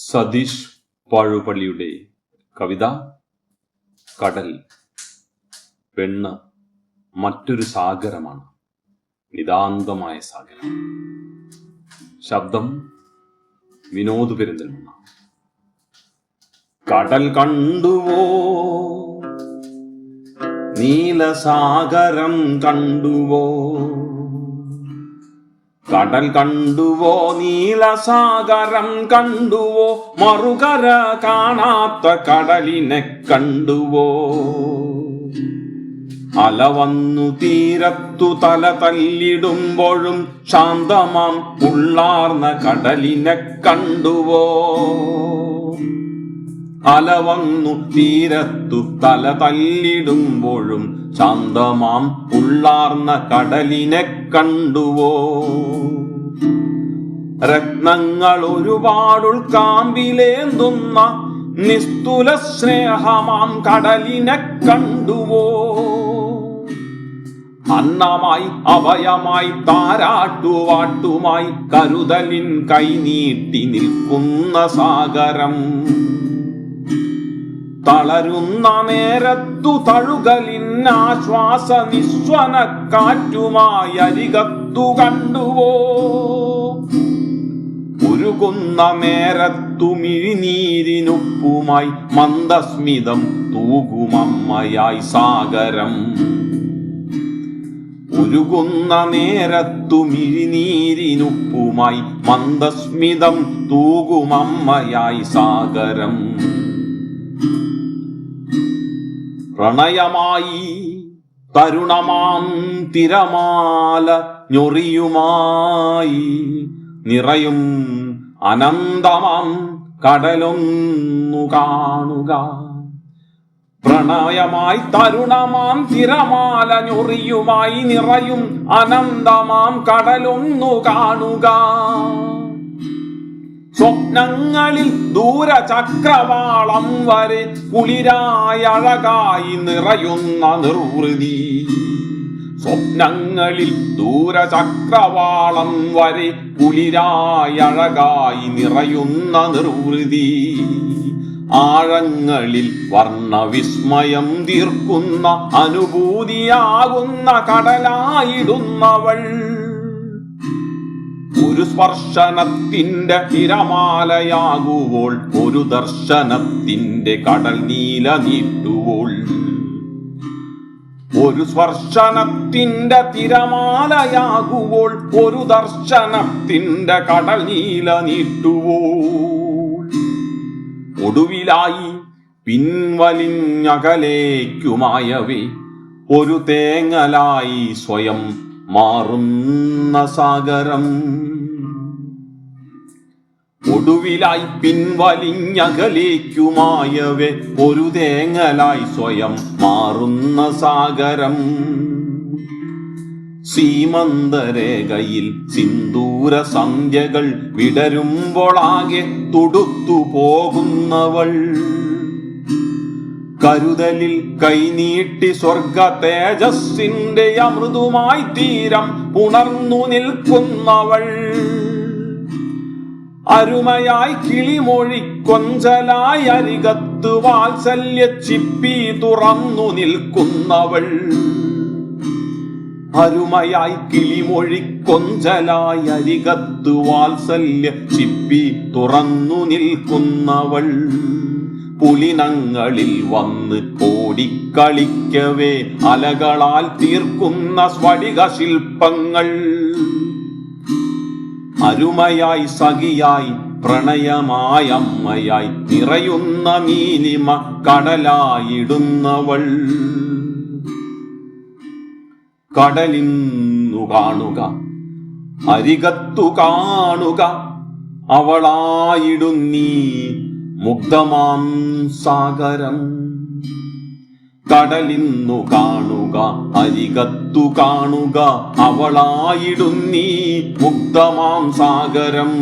സതീഷ് പാഴുപള്ളിയുടെ കവിത കടൽ പെണ്ണ് മറ്റൊരു സാഗരമാണ്. നിതാന്തമായ സാഗരം. ശബ്ദം വിനോദ് പെരിന്തൽമണ്ണ. കടൽ കണ്ടുവോ? നീലസാഗരം കണ്ടുവോ? കടൽ കണ്ടുവോ നീലസാഗരം കണ്ടുവോ മറുകര കാണാത്ത കടലിനെ കണ്ടുവോ? അല വന്നു തീരത്തു തല തല്ലിടുമ്പോഴും ശാന്തമാം ഉള്ളാർന്ന കടലിനെ കണ്ടുവോ? അല വന്നു തീരത്തു തല തല്ലിടുമ്പോഴും ശാന്തമാം ഉള്ളാർന്ന കടലിനെ കണ്ടുവോ? രത്നങ്ങൾ ഒരുപാടുൾക്കാമ്പിലേന്തുന്ന നിസ്തുല സ്നേഹമാം കടലിനെ കണ്ടുവോ? അന്നമായി അഭയമായി താരാട്ടുവാട്ടുമായി കരുതലിൻ കൈനീട്ടി നിൽക്കുന്ന സാഗരം. തളരുന്ന നേരത്തു തഴുകലിൻ ആശ്വാസ നിസ്വന കാറ്റുമായി അരികത്തു കണ്ടുവോ? ഉരുകുന്ന നേരത്തു മിഴിനീരിനുപ്പുമായി മന്ദസ്മിതം തൂകുമമ്മയായി സാഗരം. ഉരുകുന്ന നേരത്തു മിഴിനീരിനുപ്പുമായി മന്ദസ്മിതം തൂകുമമ്മയായി സാഗരം. പ്രണയമായി തരുണമാം തിരമാല ഞൊറിയുമായി. നിറയും അനന്തമാം കടലൊന്നു കാണുക. പ്രണയമായി തരുണമാം തിരമാല ഞൊറിയുമായി. നിറയും അനന്തമാം കടലൊന്നു കാണുക. സ്വപ്നങ്ങളിൽ ദൂരചക്രവാളം വരെ കുളിരായ അഴകായി നിറയുന്ന നിർവൃതി. സ്വപ്നങ്ങളിൽ ദൂരചക്രവാളം വരെ കുളിരായ അഴകായി നിറയുന്ന നിർവൃതി. ആഴങ്ങളിൽ വർണവിസ്മയം തീർക്കുന്ന അനുഭൂതിയാകുന്ന കടലായിടുന്നവൾ. ഒരു സ്പർശനത്തിന്റെ തിരമാലയാകുവോൾ ഒരു ദർശനത്തിന്റെ കടൽ നീല നീട്ടുവോൾ ഒരു സ്പർശനത്തിന്റെ തിരമാലയാകുവോൾ ഒരു ദർശനത്തിന്റെ കടൽ നീല നീട്ടുവോൾ ഒടുവിലായി പിൻവലിഞ്ഞകലേക്കുമായവേ ഒരു തേങ്ങലായി സ്വയം മാറുന്ന സാഗരം. ഒടുവിലായി പിൻവലിഞ്ഞകലേക്കുമായവേ ഒരു തേങ്ങലായി സ്വയം മാറുന്ന സാഗരം. സീമന്തരേഖയിൽ സിന്ദൂര സന്ധ്യകൾ വിടരുമ്പോളാകെ തൊടുത്തു പോകുന്നവൾ. കരുതലിൽ കൈനീട്ടി സ്വർഗ തേജസ്സിന്റെ അമൃതുമായി തീരം ഉണർന്നു നിൽക്കുന്നവൾ. അരുമയായി കിളിമൊഴി കൊഞ്ചലായി അരികത്ത് വാത്സല്യ ചിപ്പി തുറന്നു നിൽക്കുന്നവൾ. അരുമയായി കിളിമൊഴി കൊഞ്ചലായി അരികത്ത് വാത്സല്യ ചിപ്പി തുറന്നു നിൽക്കുന്നവൾ. പുലിനങ്ങളിൽ വന്ന് ഓടിക്കളിക്കവേ അലകളാൽ തീർക്കുന്ന സ്ഫടിക ശില്പങ്ങൾ അരുമയായി സഖിയായി പ്രണയമായമ്മയായി നിറയുന്ന നീലിമ കടലായിടുന്നവൾ. കടലിന്നു കാണുക അരികത്തു കാണുക അവളായിടുന്നീ മുഗ്ധമാം സാഗരം. കടലിന്നു കാണുക അരികത്തു കാണുക അവളായിടുന്നീ മുക്തമാം സാഗരം.